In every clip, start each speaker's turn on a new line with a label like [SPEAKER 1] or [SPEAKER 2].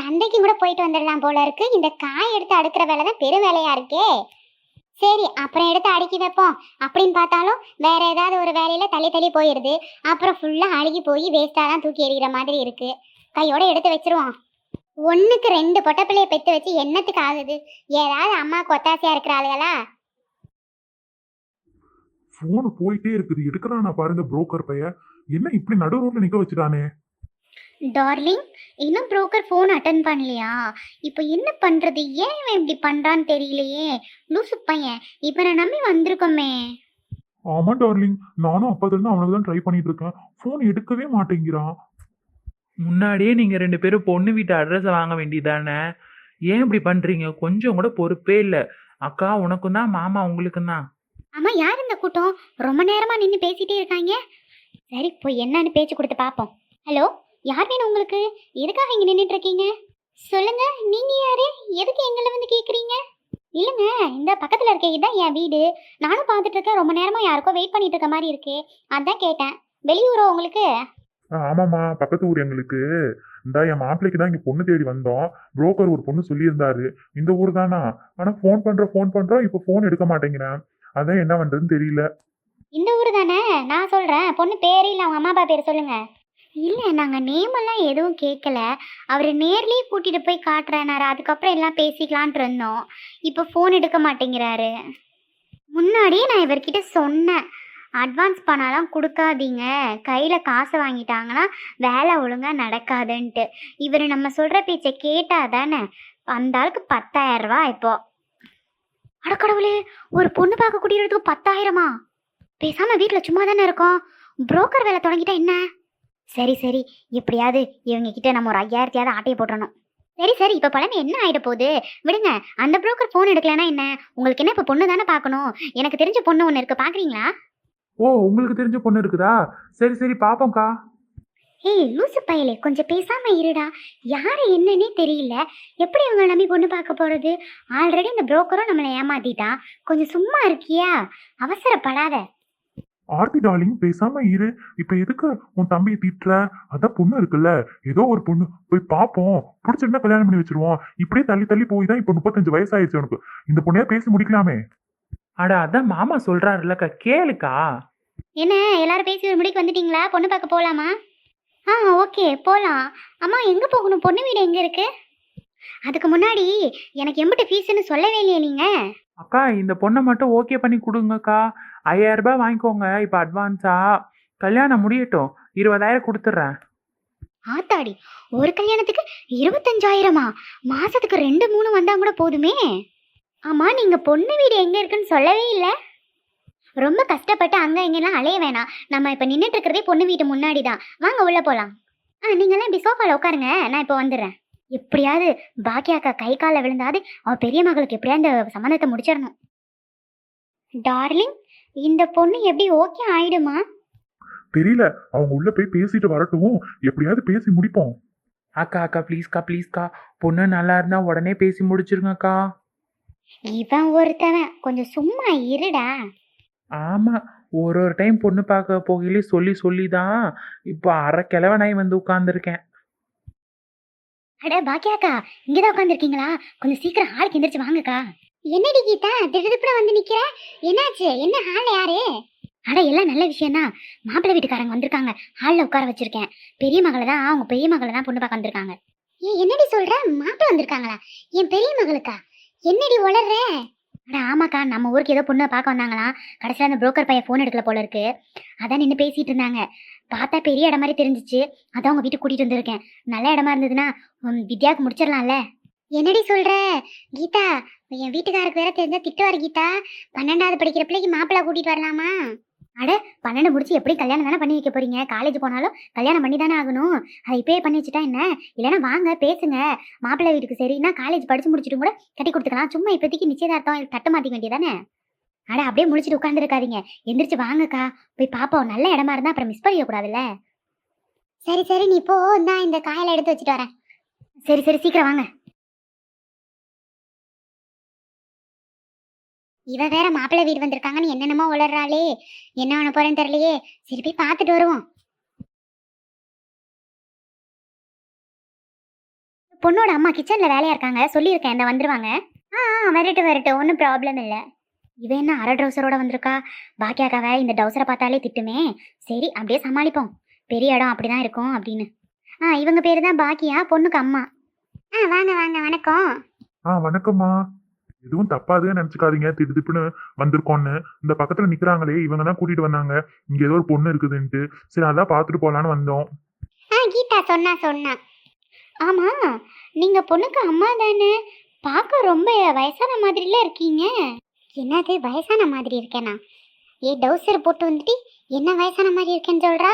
[SPEAKER 1] சந்தைக்கு கூட போயிட்டு வந்துடலாம் போல இருக்கு. இந்த காய் எடுத்து அடுக்கிற வேலை தான் பெரும் வேலையா இருக்கே. சரி அப்புறம் எடுத்து அடுக்கி வைப்போம். அப்படின்னு பார்த்தாலும் வேற ஏதாவது ஒரு வேலையில தள்ளி தள்ளி போயிடுது. அப்புறம் ஃபுல்லாக அழுகி போய் வேஸ்டா தான் தூக்கி எறிகிற மாதிரி இருக்கு. கையோட எடுத்து வச்சிருவோம். ஒன்றுக்கு ரெண்டு பொட்டப்பிள்ளைய பெற்று வச்சு என்னத்துக்கு ஆகுது? ஏதாவது அம்மாவுக்கு ஒத்தாசையா இருக்கிறாளுகளா
[SPEAKER 2] ஃபோனு போயிட்டே இருக்குது. எடுக்கிறானா பாருங்க புரோக்கர் பைய. என்ன இப்படி நடு ரோட்ல நிக்க வச்சுட்டானே?
[SPEAKER 1] டார்லிங் இன்னும் புரோக்கர் ஃபோன் அட்டன் பண்ணலையா? இப்போ என்ன பண்ணுறது ஏன் இவன் இப்படி பண்ணுறான்னு தெரியலையே. லூசு பையன். இப்போ நான் நம்பி வந்திருக்கோமே.
[SPEAKER 2] ஆமா டார்லிங். நானும் அப்பதுல இருந்து அவனுக்கு தான் ட்ரை பண்ணிட்டு இருக்கேன் போன் எடுக்கவே மாட்டேங்கிறான்.
[SPEAKER 3] முன்னாடியே நீங்க ரெண்டு பேரும் பொண்ணு வீட்டு அட்ரஸ் வாங்க வேண்டியதானே? ஏன் இப்படி பண்றீங்க? கொஞ்சம் கூட பொறுப்பே இல்லை. அக்கா உனக்கும் தான் மாமா உங்களுக்கும் தான்.
[SPEAKER 1] ஆமாம் யார் இந்த கூட்டம்? ரொம்ப நேரமாக நின்று பேசிட்டே இருக்காங்க. சரி போய் என்னன்னு பேச்சு கொடுத்து பார்ப்போம். ஹலோ? யார் வேணும் உங்களுக்கு? எதுக்காக இங்கே நின்றுட்டு இருக்கீங்க சொல்லுங்க நீங்க யாரு? எதுக்கு எங்களை வந்து கேட்குறீங்க இல்லைங்க இந்த பக்கத்தில் இருக்க இதுதான் என் வீடு. நானும் பார்த்துட்டு இருக்கேன் ரொம்ப நேரமாக யாருக்கோ வெயிட் பண்ணிட்டு இருக்க மாதிரி இருக்கு. அதான் கேட்டேன். வெளியூரோ உங்களுக்கு?
[SPEAKER 2] ஆமாம்மா பக்கத்து ஊர் எங்களுக்கு. இந்த என் மாப்பிள்ளைக்கு தான் இங்க பொண்ணு தேடி வந்தோம். புரோக்கர் ஒரு பொண்ணு சொல்லியிருந்தாரு. இந்த ஊர் தானா? ஆனா ஃபோன் பண்ற ஃபோன் பண்றோம் இப்போ ஃபோன் எடுக்க மாட்டேங்கிறேன். அதான் என்ன பண்றதுன்னு தெரியல.
[SPEAKER 1] இந்த ஊர் தானே? நான் சொல்கிறேன் பொண்ணு பேர் இல்லை அவங்க அம்மா அப்பா பேர் சொல்லுங்க. இல்லை நாங்கள் நேமெல்லாம் எதுவும் கேட்கல அவர் நேர்லேயே கூட்டிகிட்டு போய் காட்டுறேனாரு. அதுக்கப்புறம் எல்லாம் பேசிக்கலான்ட்டு இருந்தோம். இப்போ ஃபோன் எடுக்க மாட்டேங்கிறாரு. முன்னாடியே நான் இவர்கிட்ட சொன்னேன். அட்வான்ஸ் பணம்லாம் கொடுக்காதீங்க. கையில் காசை வாங்கிட்டாங்கன்னா வேலை ஒழுங்காக நடக்காதுன்ட்டு. இவர் நம்ம சொல்கிற பேச்சை கேட்டால் தானே அந்த ஆளுக்கு பத்தாயிரரூவா ரூபா இப்போ. அடக்கடவுளே ஒரு பொண்ணு பார்க்க கூட்டிகிறதுக்கு பத்தாயிரமா? பேசாமல் வீட்டில் சும்மா தானே இருக்கோம். புரோக்கர் வேலை தொடங்கிட்டா என்ன? சரி சரி. எப்படியாவது இவங்க கிட்ட நம்ம ஒரு ஐயாயிரத்தையாவது ஆட்டையை போட்டுறணும். சரி சரி. இப்போ பழனி என்ன ஆயிட போகுது? விடுங்க. அந்த புரோக்கர் ஃபோன் எடுக்கலனா என்ன? உங்களுக்கு என்ன இப்போ பொண்ணு தானே பார்க்கணும்? எனக்கு தெரிஞ்ச பொண்ணு ஒன்று இருக்கு. பார்க்குறீங்களா
[SPEAKER 3] ஓ உங்களுக்கு தெரிஞ்ச பொண்ணு இருக்குதா? சரி சரி. பாப்போம்க்கா.
[SPEAKER 1] ஏய் லூசு பயலே. கொஞ்சம் பேசாம இருடா. யாரு என்னன்னே தெரியல. எப்படி இவங்க நம்பி பொண்ணு பார்க்க போறது? ஆல்ரெடி இந்த புரோக்கரும் நம்மளை ஏமாத்திட்டான் கொஞ்சம் சும்மா இருக்கியா? அவசரப்படாத.
[SPEAKER 2] ஆர்த்தி டார்லிங் பேசாம இரு. இப்ப எதுக்கு உன் தம்பியை திட்டுற? அதான் பொண்ணு இருக்குல்ல. ஏதோ ஒரு பொண்ணு. போய் பார்ப்போம் பிடிச்சிருந்தா கல்யாணம் பண்ணி வச்சிருவோம். இப்படியே தள்ளி தள்ளி போய் தான் இப்ப முப்பத்தஞ்சு வயசாயிருச்சு உனக்கு. இந்த பொண்ணையா பேசி முடிக்கலாமே.
[SPEAKER 3] அட அதான் மாமா சொல்றாருல்லக்கா. கேளுக்கா.
[SPEAKER 1] என்ன எல்லாரும் பேசி ஒரு முடிக்கு வந்துட்டீங்களா? பொண்ணு பார்க்க போகலாமா ஆ ஓகே போகலாம் அம்மா எங்கே போகணும்? பொண்ணு வீடு எங்கே இருக்கு? அதுக்கு முன்னாடி எனக்கு எம்பிட்டு ஃபீஸ்னு சொல்லவே இல்லையே நீங்கள்
[SPEAKER 3] அக்கா இந்த பொண்ணை மட்டும் ஓகே பண்ணி கொடுங்கக்கா. ஐயாயிரரூபா வாங்கிக்கோங்க. இப்போ அட்வான்ஸா கல்யாணம் முடியட்டும். இருபதாயிரம் கொடுத்துட்றேன்
[SPEAKER 1] ஆத்தாடி ஒரு கல்யாணத்துக்கு இருபத்தஞ்சாயிரமா? மாசத்துக்கு ரெண்டு மூணு வந்தா கூட போதுமே? ஆமா நீங்க பொண்ணு வீடு எங்க இருக்குன்னு சொல்லவே இல்லை. ரொம்ப கஷ்டப்பட்டு அங்க இங்கெல்லாம் அலைய வேணாம். நம்ம இப்ப நின்றுட்டு இருக்கிறதே பொண்ணு வீட்டு முன்னாடி தான் வாங்க உள்ள போலாம். ஆ நீங்கெல்லாம் இப்படி சோஃபால உட்காருங்க. நான் இப்போ வந்துடுறேன். எப்படியாவது பாக்கியாக்கா கை காலில் விழுந்தாது அவ பெரிய மகளுக்கு எப்படியாவது இந்த சம்மந்தத்தை முடிச்சிடணும். டார்லிங் இந்த பொண்ணு எப்படி ஓகே ஆயிடுமா?
[SPEAKER 2] தெரியல. அவங்க உள்ள போய் பேசிட்டு வரட்டும். எப்படியாவது பேசி முடிப்போம்.
[SPEAKER 3] அக்கா அக்கா ப்ளீஸ்க்கா ப்ளீஸ்க்கா பொண்ணு நல்லா இருந்தா உடனே பேசி முடிச்சிருங்கக்கா
[SPEAKER 1] இவன் ஒருத்தவன். கொஞ்சம் சும்மா இருடா.
[SPEAKER 3] ஆமா. ஒரு ஒரு டைம் பொண்ணு பார்க்க போகையிலே சொல்லி சொல்லி தான் இப்போ அரை கிழவனாய் வந்து உட்காந்துருக்கேன்
[SPEAKER 1] அட பாக்கியாக்கா இங்கதான் உட்காந்துருக்கீங்களா கொஞ்சம் சீக்கிரம் ஹாலுக்கு எந்திரிச்சு வாங்கக்கா. என்னடி கீதா திடுதிப்புல வந்து நிக்கிற? என்னாச்சு? என்ன ஹால்ல யாரு? அட எல்லாம் நல்ல விஷயம் தான் மாப்பிள்ளை வீட்டுக்காரங்க வந்திருக்காங்க. ஹால்ல உட்கார வச்சிருக்கேன். பெரிய மகளை தான் அவங்க பெரிய மகளை தான் பொண்ணு பார்க்க வந்திருக்காங்க. ஏ என்னடி சொல்ற? மாப்பிள்ளை வந்திருக்காங்களா? என் பெரிய மகளுக்கா? என்னடி உளர்ற? அட ஆமாக்கா. நம்ம ஊருக்கு ஏதோ பொண்ணை பார்க்க வந்தாங்களாம் கடைசியில் அந்த புரோக்கர் பையன் ஃபோன் எடுக்கல போல இருக்கு. அதான் நின்று பேசிட்டு இருந்தாங்க. பார்த்தா பெரிய இடம் மாதிரி தெரிஞ்சிச்சு. அதான் உங்கள் வீட்டுக்கு கூட்டிட்டு வந்திருக்கேன். நல்ல இடமா இருந்ததுன்னா வித்யாவுக்கு முடிச்சிடலாம்ல? என்னடி சொல்ற? கீதா என் வீட்டுக்காருக்கு வேற தெரிஞ்சா திட்டுவார் கீதா. பன்னெண்டாவது படிக்கிற பிள்ளைக்கு மாப்பிள்ளை கூட்டிட்டு வரலாமா? அட பன்னெண்டு முடிச்சு எப்படி கல்யாணம் தானே பண்ணி வைக்க போறீங்க? காலேஜ் போனாலும் கல்யாணம் பண்ணி தானே ஆகணும். அதை இப்பயே பண்ணி வச்சுட்டா என்ன? இல்லைன்னா வாங்க பேசுங்க. மாப்பிள்ளை வீட்டுக்கு சரின்னா காலேஜ் படிச்சு முடிச்சுட்டு கூட கட்டி கொடுத்துக்கலாம். சும்மா இப்போதைக்கு நிச்சயதார்த்தம் தட்டு மாற்றிக்க வேண்டியதானே? அட அப்படியே முடிச்சுட்டு உட்காந்துருக்காதீங்க எந்திரிச்சு வாங்கக்கா. போய் பாப்போம். நல்ல இடமா இருந்தா அப்புறம் மிஸ் பண்ணிடக்கூடாதுல்ல சரி சரி. நீ போ. நான் இந்த காயில எடுத்து வச்சுட்டு வரேன். சரி சரி. சீக்கிரம் வாங்க. இவ வேற மாப்பிள்ளை வீடு வந்திருக்காங்கன்னு என்னென்னமோ உளறாளே. என்ன பண்ண போறேன்னு தெரியலையே. சரி போய் பார்த்துட்டு வருவோம். பொண்ணோட அம்மா கிச்சன்ல வேலையா இருக்காங்க. சொல்லியிருக்கேன் இந்த வந்துருவாங்க. ஆ வரட்டும் வரட்டும். ஒன்றும் ப்ராப்ளம் இல்லை. இவன் என்ன அரை ட்ரௌசரோட வந்திருக்கா? பாக்கியாக்கா வேற இந்த டவுசரை பார்த்தாலே திட்டுமே. சரி அப்படியே சமாளிப்போம். பெரிய இடம் அப்படிதான் இருக்கும் அப்படின்னு. ஆ இவங்க பேரு தான் பாக்கியா பொண்ணுக்கு அம்மா. ஆ வாங்க வாங்க வணக்கம்.
[SPEAKER 2] ஆ வணக்கம்மா. எதுவும் தப்பாதுன்னு நினைச்சுக்காதீங்க. திடு திப்புன்னு வந்திருக்கோன்னு. இந்த பக்கத்துல நிக்கிறாங்களே இவங்க தான் கூட்டிட்டு வந்தாங்க. இங்க ஏதோ ஒரு பொண்ணு இருக்குதுன்ட்டு. சரி அதான் பார்த்துட்டு போலான்னு வந்தோம்.
[SPEAKER 1] ஆ கீதா சொன்னா சொன்னா. ஆமா நீங்க பொண்ணுக்கு அம்மா தானே? பார்க்க ரொம்ப வயசான மாதிரில இருக்கீங்க. என்னது வயசான மாதிரி இருக்கேனா? ஏ டவுசர் போட்டு வந்துட்டு என்ன வயசான மாதிரி இருக்கேன்னு சொல்றா?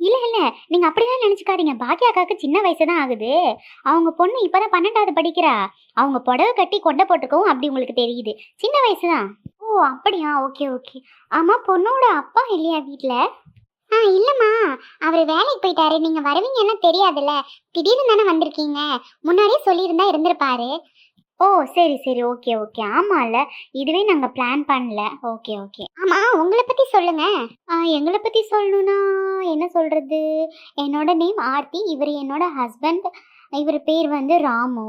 [SPEAKER 1] இல்ல இல்ல. நீங்க அப்படிதான் நினச்சிக்காதீங்க. பாக்கியா அக்காக்கு சின்ன வயசு தான் ஆகுது. அவங்க பொண்ணு இப்பதான் பன்னெண்டாவது படிக்கிறா. அவங்க புடவை கட்டி கொண்டை போட்டுக்கவும் அப்படி உங்களுக்கு தெரியுது. சின்ன வயசு தான் ஓ அப்படியா? Okay okay. ஆமா பொண்ணோட அப்பா இல்லையா வீட்ல? ஆ இல்லைம்மா. அவர் வேலைக்கு போயிட்டாரு. நீங்க வருவீங்கன்னா தெரியாதுல்ல. திடீர்னு தானே வந்திருக்கீங்க. முன்னாடியே சொல்லியிருந்தா இருந்திருப்பாரு. ஓ சரி சரி. Okay okay. ஆமாம்ல இதுவே நாங்கள் பிளான் பண்ணல. Okay okay. ஆமாம் உங்களை பற்றி சொல்லுங்கள் எங்களை பற்றி சொல்லணும்னா என்ன சொல்கிறது என்னோட நேம் ஆர்த்தி. இவர் என்னோட ஹஸ்பண்ட் இவர் பேர் வந்து ராமு.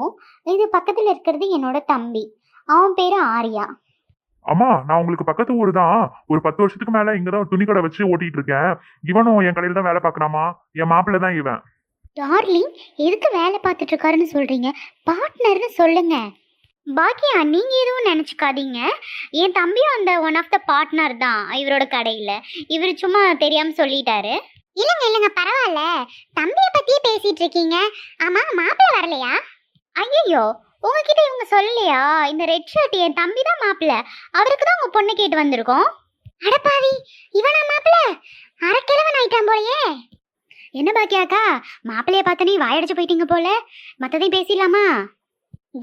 [SPEAKER 1] இது பக்கத்தில் இருக்கிறது என்னோட தம்பி. அவன் பேர் ஆர்யா.
[SPEAKER 2] அம்மா நான் உங்களுக்கு பக்கத்து ஊர் தான். ஒரு பத்து வருஷத்துக்கு மேல இங்கதான் துணி கடை வச்சு ஓட்டிட்டு இருக்கேன். இவனும் என் கடையில தான் வேலை பாக்குறாமா என் மாப்பிள்ளை தான் இவன்.
[SPEAKER 1] டார்லிங் எதுக்கு வேலை பார்த்துட்டு இருக்காருன்னு சொல்றீங்க? பார்ட்னர்னு சொல்லுங்க. பாக்கியா நீங்க எதுவும் நினைச்சுக்காதீங்க. என் தம்பியும் அந்த ஒன் ஆஃப் த பார்ட்னர் தான் இவரோட கடையில. இவர் சும்மா தெரியாம சொல்லிட்டாரு. இல்லைங்க இல்லைங்க பரவாயில்ல. தம்பியை பத்தியே பேசிட்டு இருக்கீங்க ஆமா மாப்பிள்ளை வரலையா? ஐயோ உங்ககிட்ட இவங்க சொல்லலையா? இந்த ரெட் ஷர்ட் என் தம்பி தான் மாப்பிள்ள. அவருக்கு தான் உங்க பொண்ணு கேட்டு வந்திருக்கோம். அடப்பாவி இவனா மாப்பிள்ள? அரைக்கிழவன் ஆயிட்டான் போலயே. என்ன பாக்கியாக்கா மாப்பிள்ளைய பார்த்து நீ வாயடிச்சு போயிட்டீங்க போல. மத்ததையும் பேசிடலாமா?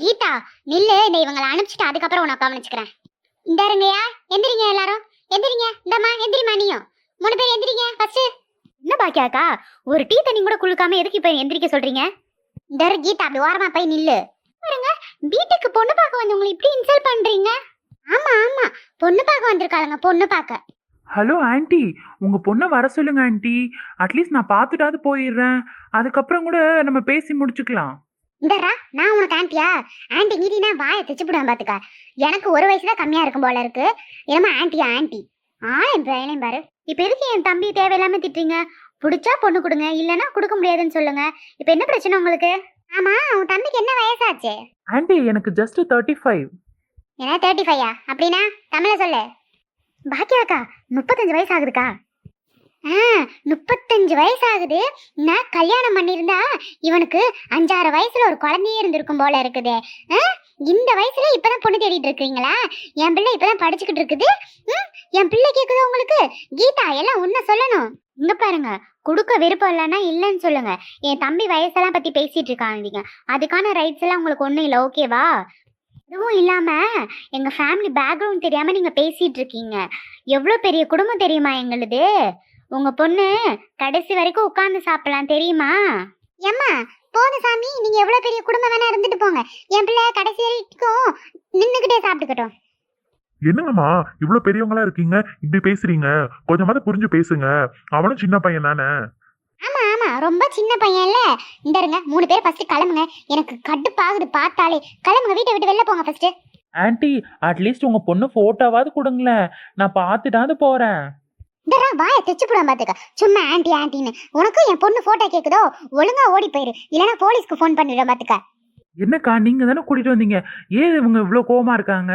[SPEAKER 1] கீதா நில்லு. இந்த இவங்களை அனுப்பிச்சிட்டு அதுக்கப்புறம் உனக்கு கவனிச்சுக்கிறேன் இந்த இருங்கயா எந்திரிங்க எல்லாரும். எந்திரிங்க. இந்தம்மா எந்திரிமா நீயும். மூணு பேர் எந்திரிங்க ஃபர்ஸ்ட் என்ன பாக்கியாக்கா ஒரு டீ தண்ணி கூட குளுக்காம எதுக்கு இப்ப எந்திரிக்க சொல்றீங்க? இந்த கீதா அப்படி ஓரமா போய் நில்லு. பாருங்க வீட்டுக்கு பொண்ணு பார்க்க வந்தவங்களை இப்படி இன்சல்ட் பண்றீங்க? ஆமா ஆமா. பொண்ணு பார்க்க வந்திருக்காளுங்க பொண்ணு பார்க்க.
[SPEAKER 3] ஹலோ ஆன்ட்டி உங்க பொண்ணை வர சொல்லுங்க ஆன்ட்டி அட்லீஸ்ட் நான் பார்த்துட்டாவது போயிடுறேன். அதுக்கப்புறம் கூட நம்ம பேசி முடிச்சுக்கலாம்.
[SPEAKER 1] இந்தரா நான் உனக்கு ஆன்ட்டியா ஆன்ட்டி மீறினா வாயை தைச்சுப்பிடுவேன் பாத்துக்க. எனக்கு ஒரு வயசு தான் கம்மியா இருக்கும் போல இருக்கு. என்னமா ஆன்ட்டியா ஆன்ட்டி ஆ என் பையனையும் பாரு. இப்ப எதுக்கு என் தம்பி தேவையில்லாம திட்டுறீங்க? பிடிச்சா பொண்ணு கொடுங்க இல்லைன்னா கொடுக்க முடியாதுன்னு சொல்லுங்க. இப்ப என்ன பிரச்சனை உங்களுக்கு? ஆமா உன் தம்பிக்கு என்ன வயசாச்சு?
[SPEAKER 3] ஆன்ட்டி எனக்கு ஜஸ்ட் தேர்ட்டி ஃபைவ்
[SPEAKER 1] என்ன தேர்ட்டி ஃபைவா அப்படின்னா தமிழ சொல்லு. பாக்கியாக்கா முப்பத்தஞ்சு வயசு ஆகுதுக்கா ஆ முப்பத்தஞ்சு வயசு ஆகுது நான் கல்யாணம் பண்ணியிருந்தா இவனுக்கு அஞ்சாறு வயசுல ஒரு குழந்தையே இருந்திருக்கும் போல இருக்குது. ஆ? இந்த வயசுல இப்பதான் பொண்ணு தேடிட்டு இருக்கீங்களா? என் பிள்ளை இப்பதான் படிச்சுக்கிட்டு இருக்குது. என் பிள்ளை கேக்குது உங்களுக்கு? கீதா எல்லாம் உன்ன சொல்லணும். இங்க பாருங்க கொடுக்க விருப்பம் இல்லைன்னா இல்லைன்னு சொல்லுங்க. என் தம்பி வயசெல்லாம் பத்தி பேசிட்டு இருக்காங்க அதுக்கான ரைட்ஸ் எல்லாம் உங்களுக்கு ஒண்ணும் இல்லை ஓகேவா அதுவும் இல்லாம எங்க ஃபேமிலி பேக்ரவுண்ட் தெரியாம நீங்க பேசிட்டு இருக்கீங்க. எவ்வளவு பெரிய குடும்பம் தெரியுமா எங்களுது? உங்க பொண்ணு கடைசி வரைக்கும் உட்கார்ந்து சாப்பிடலாம் தெரியுமா? ஏம்மா போதும் சாமி. நீங்க எவ்வளவு பெரிய குடும்பம் வேணா இருந்துட்டு போங்க. என் பிள்ளை கடைசி வரைக்கும் நின்னுகிட்டே சாப்பிட்டுக்கட்டும்.
[SPEAKER 2] என்னங்கம்மா இவ்வளவு பெரியவங்களா இருக்கீங்க? இப்படி பேசுறீங்க. கொஞ்சமாவது புரிஞ்சு பேசுங்க. அவனும் சின்ன பையன் தானே?
[SPEAKER 1] ஆமா ரொம்ப சின்ன பையன்ல. இந்த இருங்க மூணு பேர் ஃபர்ஸ்ட் கிளம்புங்க. எனக்கு கடுப்பாகுது பார்த்தாலே. கிளம்புங்க வீட்டை விட்டு வெளில போங்க ஃபர்ஸ்ட்
[SPEAKER 3] ஆன்ட்டி அட்லீஸ்ட் உங்க பொண்ணு போட்டோவாவது கொடுங்களேன். நான் பார்த்துட்டாவது போறேன்.
[SPEAKER 1] இந்தரா வாயை தைச்சு போடாம பாத்துக்க. சும்மா ஆன்ட்டி ஆன்ட்டின்னு உனக்கும் என் பொண்ணு போட்டோ கேக்குதோ? ஒழுங்கா ஓடி போயிரு. இல்லைன்னா போலீஸ்க்கு ஃபோன் பண்ணிடுவேன் பாத்துக்க.
[SPEAKER 3] என்னக்கா நீங்க தானே கூட்டிட்டு வந்தீங்க? ஏன் இவங்க இவ்வளோ கோவமா இருக்காங்க?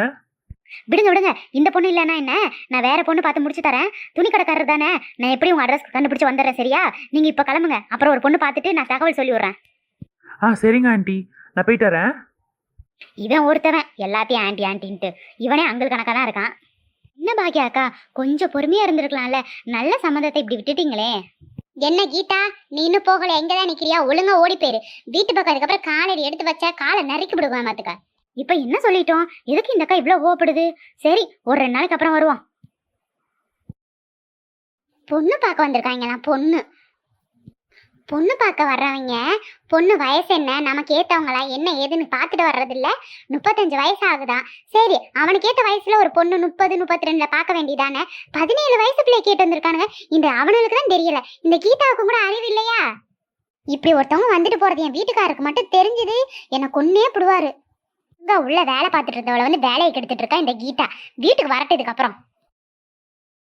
[SPEAKER 1] விடுங்க விடுங்க. இந்த பொண்ணு இல்லைன்னா என்ன? நான் வேற பொண்ணு பார்த்து முடிச்சு தரேன். துணி கடைக்காரர் தானே? நான் எப்படி உங்க அட்ரஸ் கண்டுபிடிச்சு வந்துடுறேன் சரியா? நீங்க இப்ப கிளம்புங்க. அப்புறம் ஒரு பொண்ணு பார்த்துட்டு நான் தகவல் சொல்லி விடுறேன்.
[SPEAKER 3] ஆ சரிங்க ஆன்ட்டி நான் போயிட்டு வரேன்.
[SPEAKER 1] இவன் ஒருத்தவன். எல்லாத்தையும் ஆன்ட்டி ஆன்ட்டின்ட்டு இவனே அங்கிள் கணக்கா தான் இருக்கான். என்ன பாக்கியா அக்கா? கொஞ்சம் பொறுமையா இருந்திருக்கலாம்ல. நல்ல சம்மந்தத்தை இப்படி விட்டுட்டீங்களே. என்ன கீதா? நீ இன்னும் போகல. எங்கதான் நிக்கிறியா? ஒழுங்கா ஓடி போயிரு. வீட்டு பக்கம் அதுக்கப்புறம் காலடி எடுத்து வச்சா காலை நறுக்கி விடுவேன் மாத்துக்க இப்ப என்ன சொல்லிட்டோம்? எதுக்கு இந்த அக்கா இவ்வளவு கோவப்படுது? சரி ஒரு ரெண்டு நாளைக்கு அப்புறம் வருவோம். பொண்ணு பார்க்க வந்திருக்காங்களாம் பொண்ணு. பொண்ணு பார்க்க வர்றவங்க பொண்ணு வயசு என்ன நமக்கு ஏத்தவங்களா என்ன ஏதுன்னு பார்த்துட்டு வர்றது இல்ல முப்பத்தஞ்சு வயசு ஆகுதான் சரி அவனுக்கு ஏத்த வயசுல ஒரு பொண்ணு முப்பது முப்பத்தி ரெண்டுல பார்க்க வேண்டியதானே? பதினேழு வயசு பிள்ளை கேட்டு வந்திருக்கானுங்க. இந்த அவனுக்கு தான் தெரியல. இந்த கீதாவுக்கும் கூட அறிவு இல்லையா? இப்படி ஒருத்தவங்க வந்துட்டு போறது என் வீட்டுக்காருக்கு மட்டும் தெரிஞ்சது. என்னை கொன்னே பிடுவாரு. இங்க உள்ள வேலை பார்த்துட்டு இருந்தவளை வந்து வேலையை கெடுத்துட்டு இருக்கா இந்த கீதா. வீட்டுக்கு வரட்டதுக்கு அப்புறம்